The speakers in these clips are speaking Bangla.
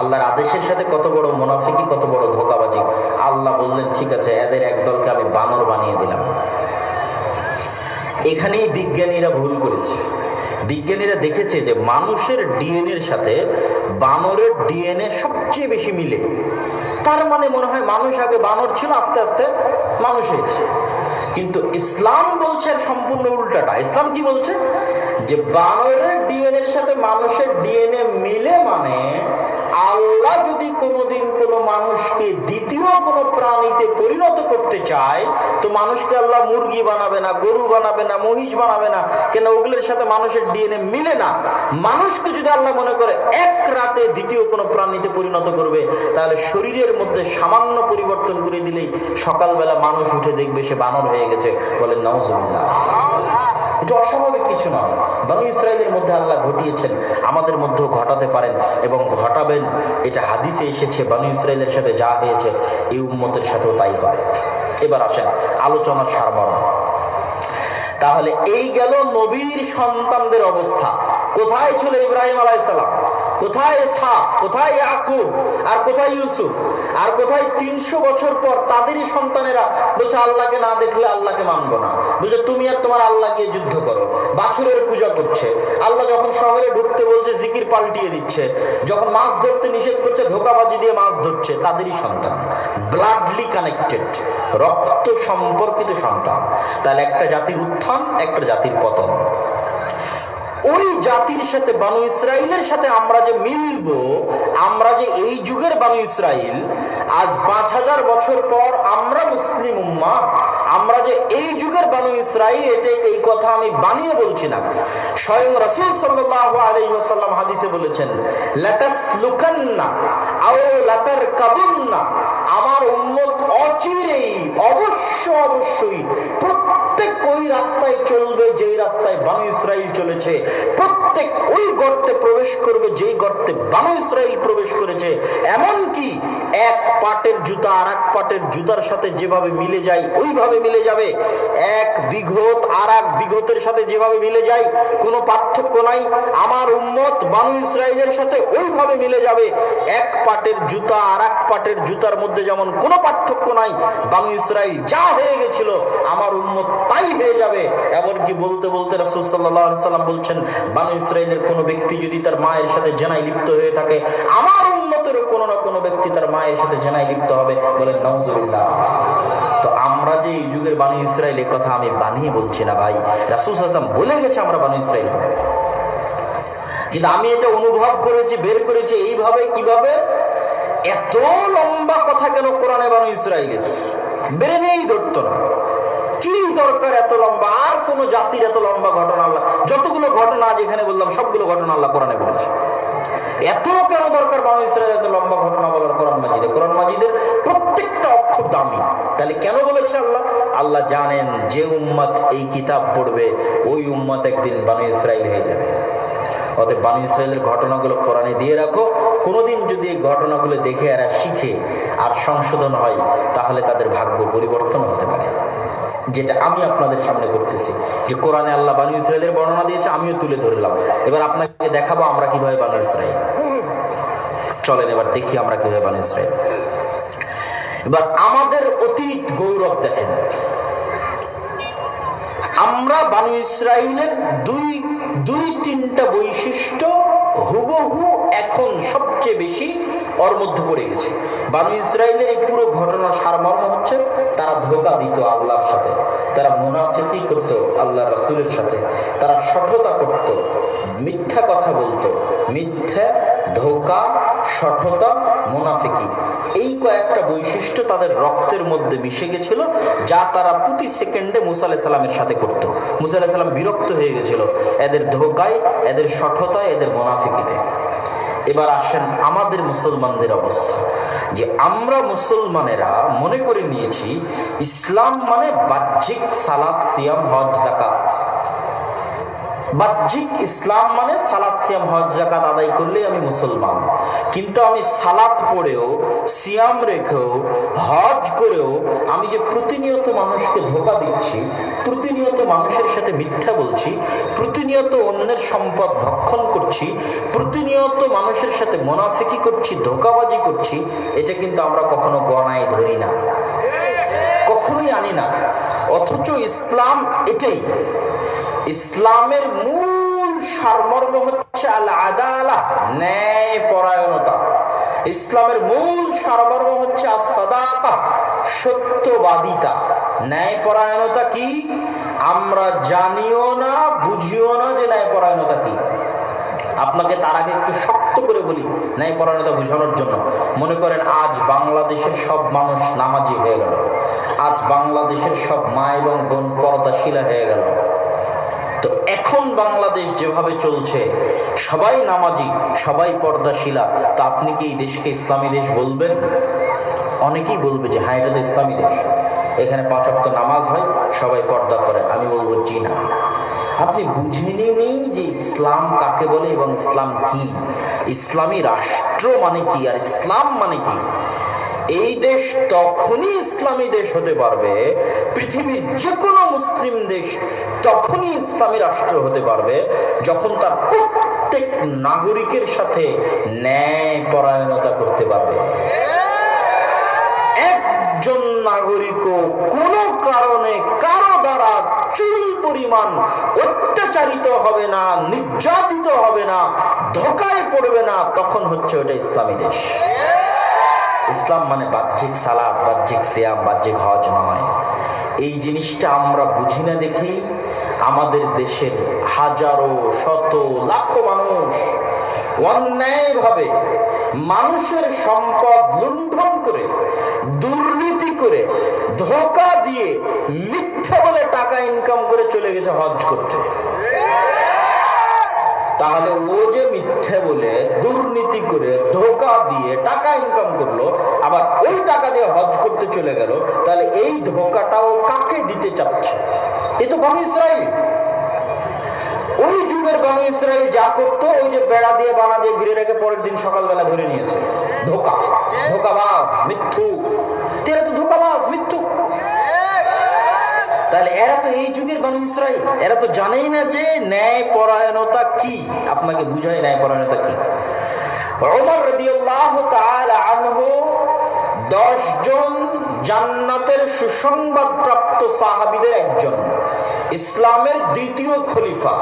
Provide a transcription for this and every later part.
আল্লাহর আদেশের সাথে কত বড় মুনাফিকি কত বড় ধোকাবাজি আল্লাহ বললেন, ঠিক আছে, এদের একদলকে আমি বানর বানিয়ে দিলাম। এখানেই বিজ্ঞানীরা ভুল করেছে। বিজ্ঞানীরা দেখেছে যে মানুষের ডিএনএর সাথে বানরের ডিএনএ সবচেয়ে বেশি মিলে। তার মানে মনে হয় মানুষ আগে বানর ছিল, আস্তে আস্তে মানুষ হয়েছে। কিন্তু ইসলাম বলছে সম্পূর্ণ উল্টাটা। ইসলাম কি বলছে? যে বানরের ডিএনএর সাথে মানুষের ডিএনএ মিলে মানে আল্লাহ যদি কোনোদিন কোনো মানুষকে দ্বিতীয় কোনো প্রাণীতে পরিণত করতে চায়, তো মানুষকে আল্লাহ মুরগি বানাবে না, গরু বানাবে না, মহিষ বানাবে না, কেন ওগুলোর সাথে মানুষের ডিএনএ মিলে না? মানুষকে যদি আল্লাহ মনে করে এক রাতে দ্বিতীয় কোনো প্রাণীতে পরিণত করবে, তাহলে শরীরের মধ্যে সামান্য পরিবর্তন করে দিলেই সকালবেলা মানুষ উঠে দেখবে সে বানর হয়ে গেছে। বলেন নওয়াজুবিল্লাহ এটা অস্বাভাবিক কিছু নয়। বানু ইসরায়েলের মধ্যে আল্লাহ ঘটিয়েছেন, আমাদের মধ্যেও ঘটাতে পারেন এবং ঘটাবেন। এটা হাদিসে এসেছে, বানু ইসরায়েলের সাথে যা হয়েছে, এই উম্মতের সাথেও তাই হয়। এবার আসেন আলোচনার সারমর্ম। তাহলে এই গেল নবীর সন্তানদের অবস্থা। কোথায় ছিল ইব্রাহিম আলাইসালাম কোথায় ইসহাক? কোথায় ইয়াকুব? আর কোথায় ইউসুফ? আর কোথায় তিনশো বছর পর তাদেরই সন্তানেরা বলছে, আল্লাহকে না দেখলে আল্লাহকে মানবো না। বলছে, তুমি আর তোমার আল্লাহ গিয়ে যুদ্ধ করো। বাছুরের পূজা করছে। আল্লাহ যখন শহরে ঢুকতে বলছে, জিকির পাল্টিয়ে দিচ্ছে। যখন মাছ ধরতে নিষেধ করছে, ধোকাবাজি দিয়ে মাছ ধরছে, তাদেরই সন্তান। ব্লাডলি কানেক্টেড রক্ত সম্পর্কিত সন্তান। তাহলে একটা জাতির উত্থান, একটা জাতির পতন। ওই জাতির সাথে বানু ইসরায়েলের সাথে আমরা যে মিলব, আমরা যে এই যুগের বানু ইসরায়েল আজ পাঁচ হাজার বছর পর আমরা মুসলিম উম্মা, আমরা যে এই যুগের বানু ইসরায়েল এটা এই কথা আমি বানিয়ে বলছি না। স্বয়ং রাসূল সাল্লাল্লাহু আলাইহি ওয়াসাল্লাম হাদিসে বলেছেন, লাতাসলুকান্না আও লাতারকাবুন্না। আমার উম্মত অচিরেই, অবশ্য অবশ্যই প্রত্যেক ওই রাস্তায় চলবে যেই রাস্তায় বানু ইসরায়েল চলেছে প্রত্যেক ওই গর্তে প্রবেশ করবে, যেই গর্তে বানু ইসরায়েল প্রবেশ করেছে। এমন কি এক পাটের জুতা আর এক পাটের জুতার সাথে যেভাবে মিলে যায়, ওইভাবে মিলে যাবে। এক বিঘত আর এক বিঘতের সাথে যেভাবে মিলে যায়, কোনো পার্থক্য নাই। আমার উম্মত বানু ইসরায়েলের সাথে ওইভাবে মিলে যাবে। এক পাটের জুতা আর এক পাটের জুতার মধ্যে যেমন কোনো পার্থক্য নাই, বানু ইসরায়েল যা হয়ে গেছিল, আমার উম্মত তাই হয়ে যাবে। এমনকি বলতে বলতে রাসূল আলাইহি সাল্লাম বলছেন, বানু ইসরায়েলের কোনো ব্যক্তি যদি তার মায়ের সাথে জেনায় লিপ্ত হয়ে থাকে, আমার উম্মতেরও কোনো না কোনো ব্যক্তি তার মায়ের সাথে জেনায় লিপ্ত হবে বলেন নাউজুবিল্লাহ। তো আমরা যে এই যুগের বানু ইসরায়েল এ কথা আমি বানিয়ে বলছি না ভাই আলাইহি সাল্লাম বলে গেছে আমরা বানু ইসরায়েল কিন্তু আমি এটা অনুভব করেছি, বের করেছি এইভাবে, কীভাবে? এত লম্বা কথা কেন কোরআনে বানু ইসরায়েলের বেড়ে নেই ধরতো না। কি দরকার এত লম্বা, আর কোন জাতির এত লম্বা ঘটনা আল্লাহ যতগুলো ঘটনা এখানে বললাম, সবগুলো ঘটনা আল্লাহ কোরআনে বলেছে। এত কেন দরকার বানু ইসরায়েল এত লম্বা ঘটনা বলার কোরআন মাজিদে? কোরআন মাজিদের প্রত্যেকটা অক্ষর দামি। তাহলে কেন বলেছে আল্লাহ? আল্লাহ জানেন যে উম্মত এই কিতাব পড়বে, ওই উম্মত একদিন বানু ইসরায়েল হয়ে যাবে। অতএব বানু ইসরায়েলের ঘটনাগুলো কোরআনে দিয়ে রাখো। কোনোদিন যদি এই ঘটনাগুলো দেখে এরা শিখে আর সংশোধন হয়, তাহলে তাদের ভাগ্য পরিবর্তন হতে পারে। যেটা আমি আপনাদের সামনে করতেছি। যে কোরআনে আল্লাহ বানু ইসরায়েলের বর্ণনা দিয়েছে, আমিও তুলে ধরলাম। এবার আপনাকে দেখাবো আমরা কীভাবে বানু ইসরায়েল চলেন এবার দেখি আমরা কীভাবে বানু ইসরায়েল এবার আমাদের অতীত গৌরব দেখেন। আমরা বানু ইসরায়েলের দুই দুই তিনটা বৈশিষ্ট্য হুবহু এখন সবচেয়ে বেশি ওর মধ্যে পড়ে গেছে। বানু ইসরায়েলের এই পুরো ঘটনার সারমর্ম হচ্ছে তারা ধোকা দিত আল্লাহর সাথে। তারা মুনাফিকি করত আল্লাহ রাসুলের সাথে। তারা সঠতা করত, মিথ্যা কথা বলতো, মিথ্যা, ধোকা সঠতা মুনাফিকি। এই কয়েকটা বৈশিষ্ট্য তাদের রক্তের মধ্যে মিশে গেছিল, যা তারা প্রতি সেকেন্ডে মুসা আলাহ সাল্লামের সাথে করতো। মুসা আলাহ সাল্লাম বিরক্ত হয়ে গেছিল, এদের ধোকায়, এদের সঠতায় এদের মুনাফিকিতে। এবার আসেন আমাদের মুসলমানদের অবস্থা। যে আমরা মুসলমানেরা মনে করে নিয়েছি, ইসলাম মানে বাহ্যিক সালাদ সিয়াম, হজ জাকাত বাহ্যিক ইসলাম মানে সালাদ সিয়াম, হজ জাকাত আদায় করলেই আমি মুসলমান। কিন্তু আমি সালাত পড়েও, সিয়াম রেখেও, হজ করেও আমি যে প্রতিনিয়ত মানুষকে ধোকা দিচ্ছি, প্রতিনিয়ত মানুষের সাথে মিথ্যা বলছি, প্রতিনিয়ত অন্যের সম্পদ ভক্ষণ করছি, প্রতিনিয়ত মানুষের সাথে মোনাফিকি করছি, ধোকাবাজি করছি, এটা কিন্তু আমরা কখনো গণায় ধরি না। কখনোই আনি না। অথচ ইসলাম এটাই ইসলামের মূল সারমর্ম হচ্ছে আল আদালা ন্যায় পরায়ণতা ইসলামের মূল সারমর্ম হচ্ছে সাদাকা সত্যবাদিতা। ন্যায় পরায়ণতা কি? আমরা জানিও না, বুঝিও না যে ন্যায় পরায়ণতা কি। আপনাকে তার আগে একটু শক্ত করে বলি ন্যায় পরায়ণতা বোঝানোর জন্য। মনে করেন, আজ বাংলাদেশের সব মানুষ নামাজি হয়ে গেল। আজ বাংলাদেশের সব মা এবং বোন পর্দাশীলা হয়ে গেল। তো এখন বাংলাদেশ যেভাবে চলছে, সবাই নামাজি, সবাই পর্দাশীলা, তা আপনি কি এই দেশকে ইসলামী দেশ বলবেন? অনেকেই বলবে যে হ্যাঁ এটা তো ইসলামী দেশ। এখানে পাঁচ অক্ট নামাজ হয়, সবাই পর্দা করে। আমি বলব জি না। আপনি বুঝেনি নেই যে ইসলাম কাকে বলে এবং ইসলাম কি? ইসলামী রাষ্ট্র মানে কি আর ইসলাম মানে কি? এই দেশ তখনই ইসলামী দেশ হতে পারবে, পৃথিবীর যে কোনো মুসলিম দেশ তখনই ইসলামী রাষ্ট্র হতে পারবে যখন তার প্রত্যেক নাগরিকের সাথে ন্যায় পরায়ণতা করতে পারবে। একজন নাগরিকও কোনো কারণে কারও দ্বারা চুল পরিমাণ অত্যাচারিত হবে না, নির্যাতিত হবে না, ধোকায় পড়বে না, তখন হচ্ছে ওটা ইসলামী দেশ। ইসলাম মানে বাহ্যিক সালাদ বাহ্যিক সিয়াম, বাহ্যিক হজ নয়। এই জিনিসটা আমরা বুঝি না দেখি আমাদের দেশের হাজারো, শত, লাখো মানুষ অন্যায়ভাবে মানুষের সম্পদ লুণ্ঠন করে, দুর্নীতি করে, ধোকা দিয়ে মিথ্যা বলে টাকা ইনকাম করে চলে গেছে হজ করতে। তাহলে ও যে মিথ্যে বলে, দুর্নীতি করে, ধোকা দিয়ে টাকা ইনকাম করল, আবার ওই টাকা দিয়ে হজ করতে চলে গেল, তাহলে এই ধোকাটাও কাকে দিতে চাচ্ছে? এ তো বানু ইসরাইল। ওই যুগের বানু ইসরাইল যা করতো, ওই যে বেড়া দিয়ে, বানা দিয়ে ঘিরে রেখে পরের দিন সকালবেলা ধরে নিয়েছে। ধোকা, ধোকাবাজ মিথ্যু তেরা তো ধোকাবাজ মিথ্যু তাহলে এরা তো এই যুগের বানু ইসরাইল। এরা তো জানেই না যে ন্যায় পরায়ণতা কি। আপনাকে বুঝায় ন্যায় পরায়ণতা কি। ওমর রাদিয়াল্লাহু তাআলা আনহু 10 জন জান্নাতের সুসংবাদ প্রাপ্ত একজন। ইসলামের দ্বিতীয় খলিফা।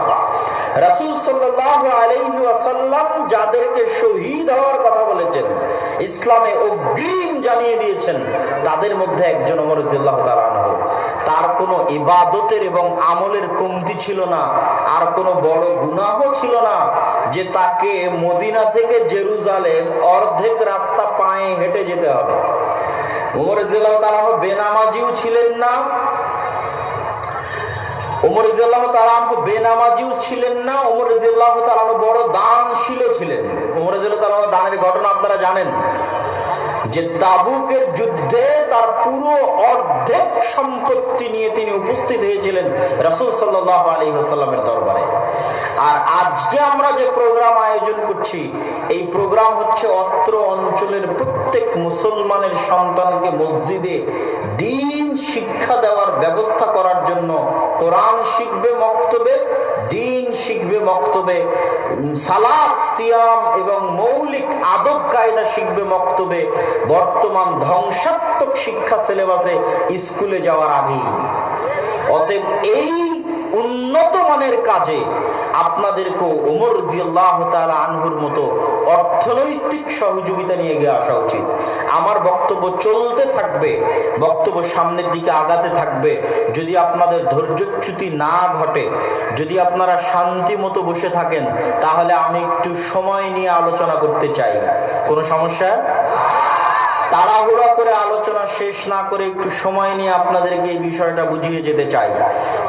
যাদেরকে শহীদ হওয়ার কথা বলেছেন ইসলামে অগ্রিম জানিয়ে দিয়েছেন, তাদের মধ্যে একজন রাদিয়াল্লাহু তাআলা তার কোনো ইবাদতের এবং আমলের কমতি ছিল না, আর কোনো বড় গুনাহ ছিল না যে তাকে মদিনা থেকে জেরুজালেম অর্ধেক রাস্তা পায়ে হেঁটে যেতে হবে। উমর জিল্লাহ তারা বেনামাজিও ছিলেন না। ওমর জিল্লাহ তালাহ বেনামাজিও ছিলেন না। ওমর জিল্লাহ তালাহ বড় দানশীল দানের ঘটনা আপনারা জানেন যে তাবুকের যুদ্ধে তার পুরো অর্ধেক সম্পত্তি নিয়ে তিনি উপস্থিত হয়েছিলেন রসুল সাল্লাহ আলী সাল্লামের দরবারে। আর আজকে আমরা যে প্রোগ্রাম আয়োজন করছি, এই প্রোগ্রাম হচ্ছে অত্র অঞ্চলের প্রত্যেক মুসলমানের সন্তানকে মসজিদে দিন শিক্ষা দেওয়ার ব্যবস্থা করার জন্য কোরআন শিখবে, মক্তবে দিন শিখবে মক্তবে সালাদ সিয়াম এবং মৌলিক আদব কায়দা শিখবে মক্তবে। বর্তমান ধ্বংসাত্মক শিক্ষা সিলেবাসে স্কুলে যাওয়ার আগেই। অতএব এই উন্নত মানের কাজে আপনাদেরকে ওমর জিয়াল্লাহ তাআলা আনহুর মতো অর্থনৈতিক সহযোগিতা নিয়ে গিয়ে আসা উচিত। আমার বক্তব্য চলতে থাকবে, বক্তব্য সামনের দিকে আগাতে থাকবে। যদি আপনাদের ধৈর্যচ্যুতি না ঘটে, যদি আপনারা শান্তি মতো বসে থাকেন, তাহলে আমি একটু সময় নিয়ে আলোচনা করতে চাই। কোনো সমস্যা? তাড়াহুড়া করে আলোচনা শেষ না করে একটু সময় নিয়ে আপনাদেরকে এই বিষয়টা বুঝিয়ে যেতে চাই।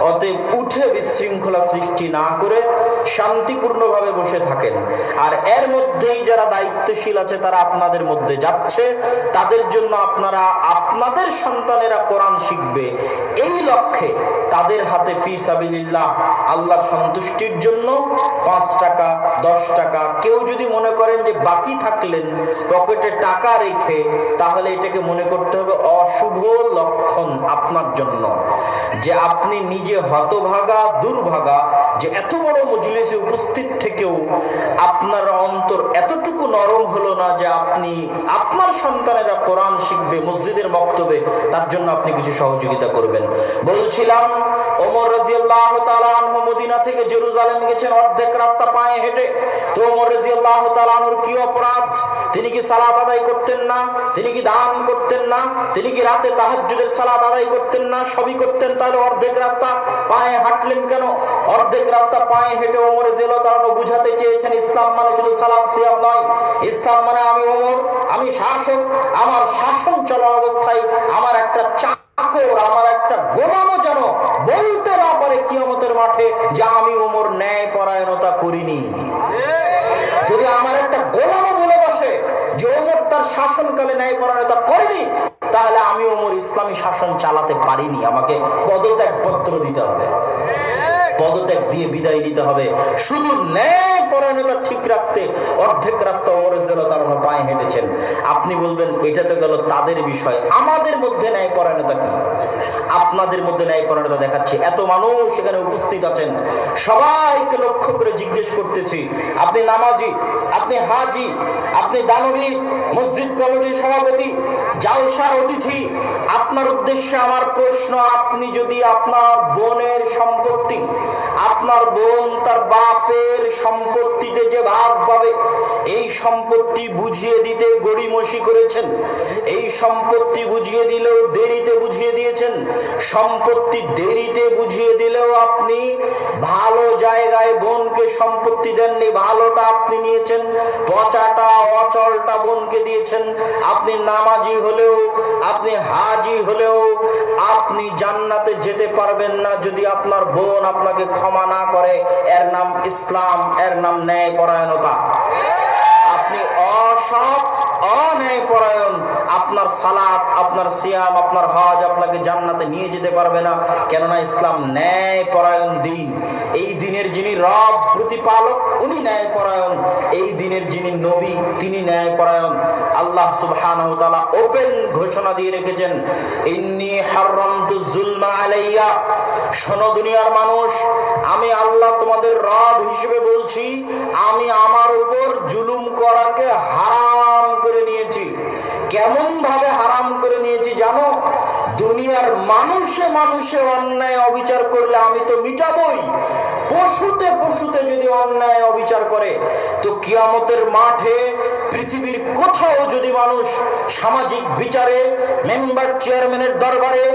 অতএব উঠে বিশৃঙ্খলা সৃষ্টি না করে শান্তিপূর্ণভাবে বসে থাকেন। আর এর মধ্যেই যারা দায়িত্বশীল আছে, তারা আপনাদের মধ্যে যাচ্ছে। তাদের জন্য আপনারা, আপনাদের সন্তানেরা কোরআন শিখবে। এই লক্ষ্যে তাদের হাতে ফি সাবিলিল্লাহ, আল্লাহর সন্তুষ্টির জন্য পাঁচ টাকা, দশ টাকা। কেউ যদি মনে করেন যে বাকি থাকলেন, পকেটে টাকা রেখে, তাহলে এটাকে মনে করতে হবে অশুভ লক্ষণ আপনার জন্য। যে আপনি নিজে হতভাগা, দুর্ভাগা যে এত বড় মজলিসে উপস্থিত থেকেও আপনার অন্তর এতটুকু নরম হলো না যে আপনি আপনার সন্তানেরা কোরআন শিখবে, মসজিদের বক্তব্যে, তার জন্য আপনি কিছু সহযোগিতা করবেন। বলছিলাম, ওমর রাজিয়াল্লাহ তাআলা আনহু মদিনা থেকে জেরুজালেম গেছেন, অর্ধেক রাস্তা পায়ে হেঁটে। তো ওমর রাজিয়াল্লাহ তাআলা আনহুর কি অপরাধ? তিনি কি সালাত আদায় করতেন না? তিনি কি দান করতেন না? তিনি কি রাতে তাহাজ্জুদের সালাত আদায় করতেন না? সবই করতেন তাহলে অর্ধেক রাস্তা পায়ে হাঁটলেন কেন? অর্ধেক রাস্তা পায়ে হেঁটে ওমর তাআলা আনহু বুঝাতে চেয়েছেন ইসলাম মানে শুধু সালাত সিয়াম নয়। ইসলাম মানে আমি ওমর আমি শাসক আমার শাসন চলা অবস্থায় আমার একটা চা চাকর আমার একটা গোলামও যেন বলতে না পারে কিয়ামতের মাঠে যে আমি ওমর ন্যায় পরায়ণতা করিনি যদি আমার একটা গোলামও বলে বসে যে ওমর তার শাসনকালে ন্যায় পরায়ণতা করেনি, তাহলে আমি ওমর ইসলামী শাসন চালাতে পারিনি। আমাকে পদত্যাগ পত্র দিতে হবে। পদত্যাগ দিয়ে বিদায় নিতে হবে। শুধু ন্যায় পরায়ণতা ঠিক রাখতে অর্ধেক রাস্তা ওমরের তার পায়ে হেঁটেছেন। আপনি বলবেন, এটা তো গেল তাদের বিষয়। আমাদের মধ্যে ন্যায় পরায়ণতা কি? আপনাদের মধ্যে ন্যায় পরায়ণতা দেখাচ্ছে। এত মানুষ সেখানে উপস্থিত আছেন। সবাইকে লক্ষ্য করে জিজ্ঞেস করতেছি, আপনি নামাজি? আপনি হাজি? আপনি দানবী? মসজিদ কমিটির সভাপতি? জালসার অতিথি? আপনার উদ্দেশ্যে আমার প্রশ্ন, আপনি যদি আপনার বোনের সম্পত্তি আপনার বোন তার বাপের সম্পত্তিতে যে ভাগ পাবে, এই সম্পত্তি বুঝিয়ে দিতে গড়িমসি করেছেন। এই সম্পত্তি বুঝিয়ে দিলেও দেরিতে বুঝিয়ে দিয়েছেন। সম্পত্তি দেরিতে বুঝিয়ে দিলেও আপনি ভালো জায়গায় বোনকে সম্পত্তি দেননি, ভালোটা আপনি নিয়েছেন, পচাটা, অচলটা বোনকে দিয়েছেন। আপনি নামাজি হলেও, আপনি হাজি হলেও আপনি জান্নাতে যেতে পারবেন না যদি আপনার বোন আপনাকে ক্ষমা না করে, এর নাম ইসলাম, এর নাম ন্যায় পরায়ণতা আপনি অসৎ অন্যায় পরায়ণ আপনার সালাত, আপনার সিয়াম, আপনার হজ আপনাকে জান্নাতে নিয়ে যেতে পারবে না। কেননা ইসলাম ন্যায় পরায়ণ দিন। এই দিনের যিনি রব, প্রতিপালক, উনি ন্যায় পরায়ণ এই দিনের যিনি নবী, তিনি ন্যায় পরায়ণ আল্লাহ সুবহানাহু তাআলা ওপেন ঘোষণা দিয়ে রেখেছেন, ইন্নী হারামতু যুলমা আলাইয়া। শোনো দুনিয়ার মানুষ, আমি আল্লাহ তোমাদের রব হিসেবে বলছি, আমি আমার উপর জুলুম করাকে হারাম করে নিয়েছি। কেমন ভাবে হারাম করে নিয়েছি জানো? দুনিয়ার মানুষে মানুষে অন্যায় অবিচার করলে আমি তো মিটাবই। পশুতে পশুতে যদি অন্যায় অবিচার করে, তো কিয়ামতের মাঠে পৃথিবীর কোথাও যদি মানুষ সামাজিক বিচারে, মেম্বার চেয়ারম্যানের দরবারে,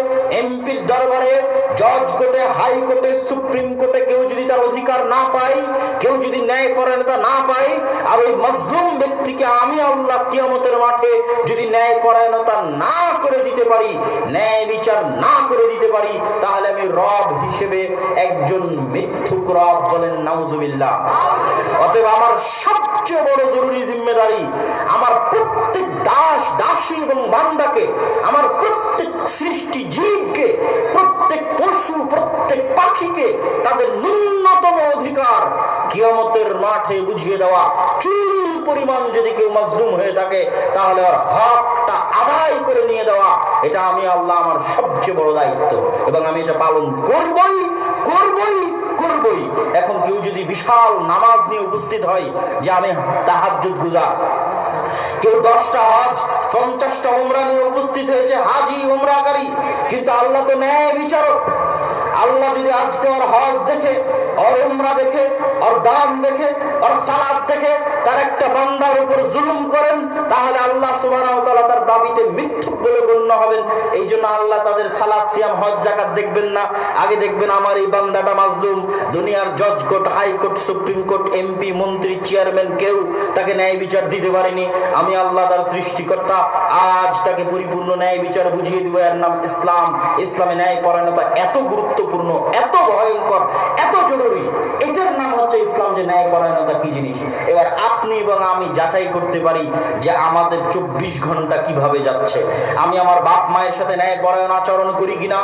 এমপির দরবারে, জজ কোর্টে হাইকোর্টে সুপ্রিম কোর্টে কেউ যদি তার অধিকার না পায়, কেউ যদি ন্যায় পরায়ণতা না পায়, আর ওই মজলুম ব্যক্তিকে আমি আল্লাহ কিয়ামতের মাঠে যদি ন্যায় পরায়ণতা না করে দিতে পারি, ন্যায় বিচার না করে দিতে পারি, তাহলে আমি রব হিসেবে একজন মিথ্যুক রব বলেন, নাউজুবিল্লাহ। অতএব আমার সবচেয়ে বড় জরুরি জিম্মেদারি আমার প্রত্যেক দাস, দাসী এবং বান্দাকে, আমার প্রত্যেক সৃষ্টি জীবকে, প্রত্যেক পশু, প্রত্যেক পাখিকে তাদের ন্যূনতম অধিকার কিয়ামতের মাঠে বুঝিয়ে দেওয়া। চুল পরিমাণ যদি কেউ মজলুম হয়ে থাকে, তাহলে ওর হকটা আদায় করে নিয়ে দেওয়া। এটা আমি আল্লাহ আমার সবচেয়ে বড় দায়িত্ব এবং আমি এটা পালন করবই করবই। করবই এখন কেউ যদি বিশাল নামাজ নিয়ে উপস্থিত হয়, যে আমি তাহাজ্জুদ গুজার কেউ দশটা হজ, পঞ্চাশটা ওমরা নিয়ে উপস্থিত হয়েছে, হাজি ওমরাকারী কিন্তু আল্লাহ তো ন্যায় বিচারক। আল্লাহ যদি আজকে ওর হজ দেখে, ওর উমরা দেখে, ওর দান দেখে, ওর সালাদ দেখে, তার একটা বান্দার উপর জুলুম করেন, তাহলে আল্লাহ তাআলা তার দাবিতে মিথ্যুক বলে গণ্য হবেন। এই জন্য আল্লাহ তাদের সালাদ, সিয়াম, হজ জাকাত দেখবেন না। আগে দেখবেন, আমার এই বান্দাটা মাজলুম। দুনিয়ার জজ court high court supreme court MP মন্ত্রী চেয়ারম্যান কেউ তাকে ন্যায় বিচার দিতে পারেনি। আমি আল্লাহ তার সৃষ্টিকর্তা। আজ তাকে পরিপূর্ণ ন্যায় বিচার বুঝিয়ে দিব। এর নাম ইসলাম। ইসলামে ন্যায় পরায়ণতা এত গুরুত্বপূর্ণ, এত ভয়ঙ্কর, এত জরুরি। এটার নাম হচ্ছে ইসলাম যে ন্যায় পরায়ণতা কি জিনিস? এবার আপনি এবং আমি যাচাই করতে পারি যে আমাদের চব্বিশ ঘণ্টা কীভাবে যাচ্ছে। আমি আমার বাপ মায়ের সাথে ন্যায় পরায়ণ আচরণ করি কিনা?